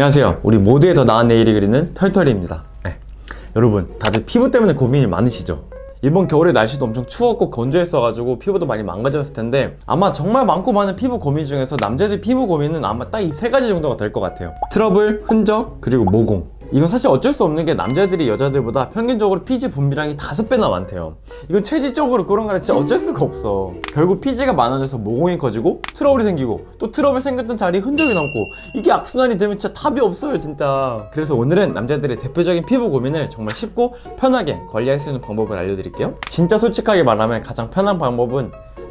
안녕하세요. 우리 모두의 더 나은 내일이 그리는 털털이입니다. 네. 여러분, 다들 피부 때문에 고민이 많으시죠? 이번 겨울에 날씨도 엄청 추웠고 건조했어가지고 피부도 많이 망가졌을 텐데 아마 정말 많고 많은 피부 고민 중에서 남자들 피부 고민은 아마 딱 이 세 가지 정도가 될 것 같아요. 트러블, 흔적, 그리고 모공. 이건 사실 어쩔 수 없는 게 남자들이 여자들보다 평균적으로 피지 분비량이 다섯 배나 많대요. 이건 체질적으로 그런 거라 진짜 어쩔 수가 없어. 결국 피지가 많아져서 모공이 커지고 트러블이 생기고 또 트러블 생겼던 자리에 흔적이 남고 이게 악순환이 되면 진짜 답이 없어요 진짜. 그래서 오늘은 남자들의 대표적인 피부 고민을 정말 쉽고 편하게 관리할 수 있는 방법을 알려드릴게요. 진짜 솔직하게 말하면 가장 편한 방법은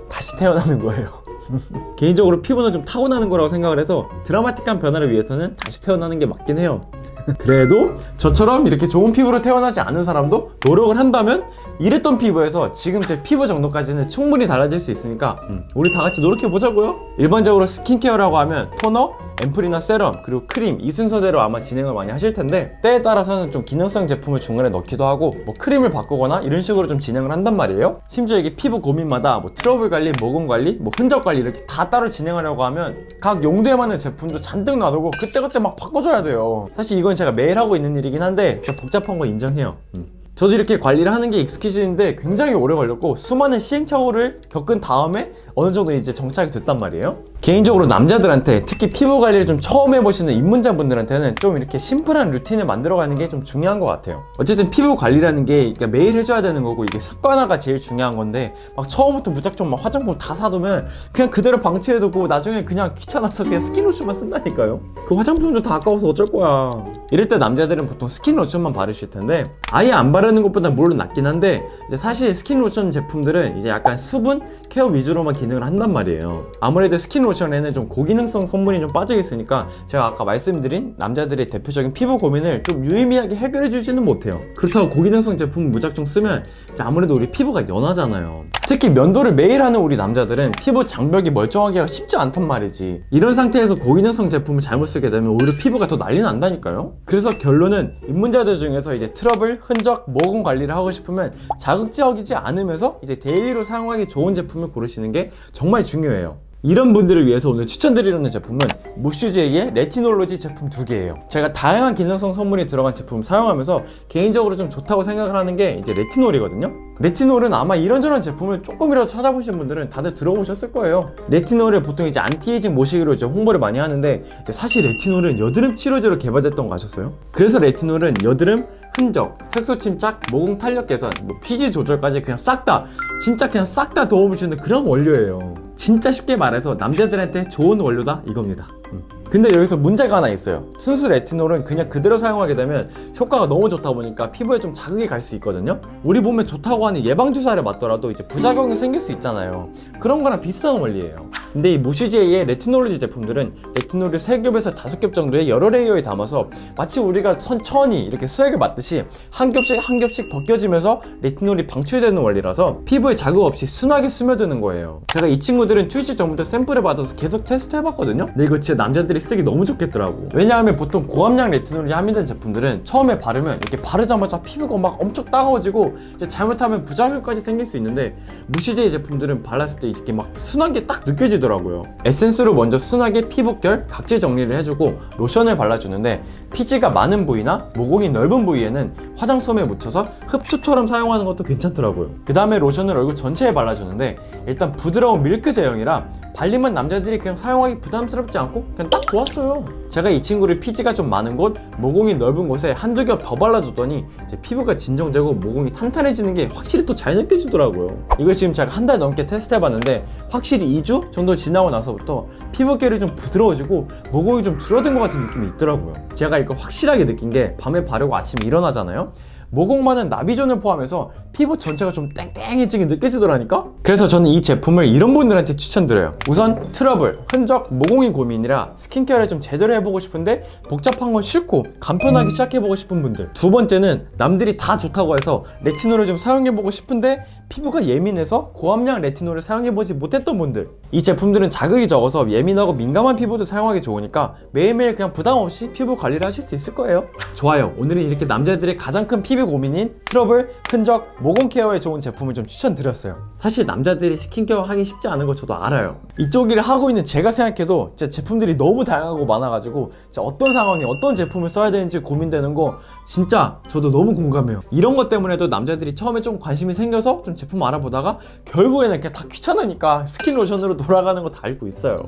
다시 태어나는 거예요. 개인적으로 피부는 좀 타고나는 거라고 생각을 해서 드라마틱한 변화를 위해서는 다시 태어나는 게 맞긴 해요. 그래도 저처럼 이렇게 좋은 피부로 태어나지 않은 사람도 노력을 한다면 이랬던 피부에서 지금 제 피부 정도까지는 충분히 달라질 수 있으니까 음, 우리 다 같이 노력해 보자고요. 일반적으로 스킨케어라고 하면 토너, 앰플이나 세럼, 그리고 크림 이 순서대로 아마 진행을 많이 하실 텐데 때에 따라서는 좀 기능성 제품을 중간에 넣기도 하고 뭐 크림을 바꾸거나 이런 식으로 좀 진행을 한단 말이에요. 심지어 이게 피부 고민마다 뭐 트러블 관리, 모공 관리, 뭐 흔적 관리 이렇게 다 따로 진행하려고 하면 각 용도에 맞는 제품도 잔뜩 놔두고 그때그때 막 바꿔줘야 돼요. 사실 이건 제가 매일 하고 있는 일이긴 한데 복잡한 거 인정해요. 음. 저도 이렇게 관리를 하는 게 익숙해지는데 굉장히 오래 걸렸고 수많은 시행착오를 겪은 다음에 어느 정도 이제 정착이 됐단 말이에요. 개인적으로 남자들한테 특히 피부 관리를 좀 처음 해보시는 입문자분들한테는 좀 이렇게 심플한 루틴을 만들어가는 게 좀 중요한 것 같아요. 어쨌든 피부 관리라는 게 그러니까 매일 해줘야 되는 거고 이게 습관화가 제일 중요한 건데 막 처음부터 무작정 막 화장품 다 사두면 그냥 그대로 방치해두고 나중에 그냥 귀찮아서 그냥 스킨로션만 쓴다니까요. 그 화장품도 다 아까워서 어쩔 거야. 이럴 때 남자들은 보통 스킨로션만 바르실 텐데 아예 안 바르는 것보다 물론 낫긴 한데 이제 사실 스킨로션 제품들은 이제 약간 수분 케어 위주로만 기능을 한단 말이에요. 아무래도 스킨로션 에는 좀 고기능성 성분이 좀 빠져 있으니까 제가 아까 말씀드린 남자들의 대표적인 피부 고민을 좀 유의미하게 해결해 주지는 못해요. 그렇다고 고기능성 제품 무작정 쓰면 아무래도 우리 피부가 연하잖아요. 특히 면도를 매일 하는 우리 남자들은 피부 장벽이 멀쩡하기가 쉽지 않단 말이지. 이런 상태에서 고기능성 제품을 잘못 쓰게 되면 오히려 피부가 더 난리 난다니까요. 그래서 결론은 입문자들 중에서 이제 트러블, 흔적, 모공 관리를 하고 싶으면 자극적이지 않으면서 이제 데일리로 사용하기 좋은 제품을 고르시는 게 정말 중요해요. 이런 분들을 위해서 오늘 추천드리는 제품은 무슈제이의 레티놀로지 제품 두 개예요. 제가 다양한 기능성 성분이 들어간 제품 사용하면서 개인적으로 좀 좋다고 생각을 하는 게 이제 레티놀이거든요. 레티놀은 아마 이런저런 제품을 조금이라도 찾아보신 분들은 다들 들어보셨을 거예요. 레티놀을 보통 이제 안티에이징 모시기로 이제 홍보를 많이 하는데 사실 레티놀은 여드름 치료제로 개발됐던 거 아셨어요? 그래서 레티놀은 여드름, 흔적, 색소 침착, 모공 탄력 개선, 뭐 피지 조절까지 그냥 싹 다 진짜 그냥 싹 다 도움을 주는 그런 원료예요. 진짜 쉽게 말해서 남자들한테 좋은 원료다 이겁니다. 음. 근데 여기서 문제가 하나 있어요. 순수 레티놀은 그냥 그대로 사용하게 되면 효과가 너무 좋다 보니까 피부에 좀 자극이 갈 수 있거든요. 우리 몸에 좋다고 하는 예방 주사를 맞더라도 이제 부작용이 생길 수 있잖아요. 그런 거랑 비슷한 원리예요. 근데 이 무시제이의 레티놀로지 제품들은 레티놀을 3겹에서 5겹 정도의 여러 레이어에 담아서 마치 우리가 천천히 이렇게 수액을 맞듯이 한 겹씩 한 겹씩 벗겨지면서 레티놀이 방출되는 원리라서 피부에 자극 없이 순하게 스며드는 거예요. 제가 이 친구 들은 출시 전부터 샘플을 받아서 계속 테스트 해봤거든요. 근데 이거 진짜 남자들이 쓰기 너무 좋겠더라고. 왜냐하면 보통 고함량 레티놀이 함유된 제품들은 처음에 바르면 이렇게 바르자마자 피부가 막 엄청 따가워지고 이제 잘못하면 부작용까지 생길 수 있는데 무시제이 제품들은 발랐을 때 이렇게 막 순한 게 딱 느껴지더라고요. 에센스로 먼저 순하게 피부결 각질 정리를 해주고 로션을 발라주는데 피지가 많은 부위나 모공이 넓은 부위에는 화장솜에 묻혀서 흡수처럼 사용하는 것도 괜찮더라고요. 그 다음에 로션을 얼굴 전체에 발라주는데 일단 부드러운 밀크 제형이라 발림은 남자들이 그냥 사용하기 부담스럽지 않고 그냥 딱 좋았어요. 제가 이 친구를 피지가 좀 많은 곳, 모공이 넓은 곳에 한두 겹 더 발라줬더니 이제 피부가 진정되고 모공이 탄탄해지는 게 확실히 또 잘 느껴지더라고요. 이거 지금 제가 한 달 넘게 테스트해봤는데 확실히 2주 정도 지나고 나서부터 피부결이 좀 부드러워지고 모공이 좀 줄어든 것 같은 느낌이 있더라고요. 제가 이거 확실하게 느낀 게 밤에 바르고 아침에 일어나잖아요. 모공 많은 나비존을 포함해서 피부 전체가 좀 땡땡해지게 느껴지더라니까? 그래서 저는 이 제품을 이런 분들한테 추천드려요. 우선 트러블, 흔적, 모공이 고민이라 스킨케어를 좀 제대로 해보고 싶은데 복잡한 건 싫고 간편하게 시작해보고 싶은 분들. 두 번째는 남들이 다 좋다고 해서 레티놀을 좀 사용해보고 싶은데 피부가 예민해서 고함량 레티놀을 사용해보지 못했던 분들. 이 제품들은 자극이 적어서 예민하고 민감한 피부도 사용하기 좋으니까 매일매일 그냥 부담 없이 피부 관리를 하실 수 있을 거예요. 좋아요. 오늘은 이렇게 남자들의 가장 큰 피부 고민인 트러블, 흔적, 모공 케어에 좋은 제품을 좀 추천드렸어요. 사실 남자들이 스킨케어 하기 쉽지 않은 거 저도 알아요. 이쪽 일을 하고 있는 제가 생각해도 진짜 제품들이 너무 다양하고 많아가지고 진짜 어떤 상황에 어떤 제품을 써야 되는지 고민되는 거 진짜 저도 너무 공감해요. 이런 것 때문에도 남자들이 처음에 좀 관심이 생겨서 좀 제품 알아보다가 결국에는 그냥 다 귀찮으니까 스킨 로션으로 돌아가는 거 다 알고 있어요.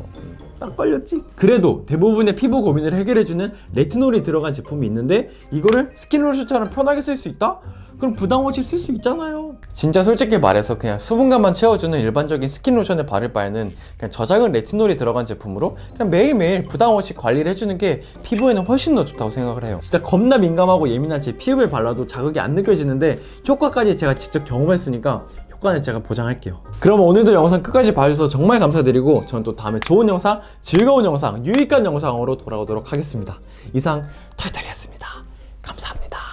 딱 걸렸지? 그래도 대부분의 피부 고민을 해결해주는 레티놀이 들어간 제품이 있는데 이거를 스킨 로션처럼 편하게 쓸 수 있다? 그럼 부담 없이 쓸 수 있잖아요. 진짜 솔직히 말해서 그냥 수분감만 채워주는 일반적인 스킨 로션을 바를 바에는 그냥 저작은 레티놀이 들어간 제품으로 그냥 매일매일 부담 없이 관리를 해주는 게 피부에는 훨씬 더 좋다고 생각을 해요. 진짜 겁나 민감하고 예민한 제 피부에 발라도 자극이 안 느껴지는데 효과까지 제가 직접 경험했으니까 효과는 제가 보장할게요. 그럼 오늘도 영상 끝까지 봐주셔서 정말 감사드리고 저는 또 다음에 좋은 영상, 즐거운 영상, 유익한 영상으로 돌아오도록 하겠습니다. 이상 털털이었습니다. 감사합니다.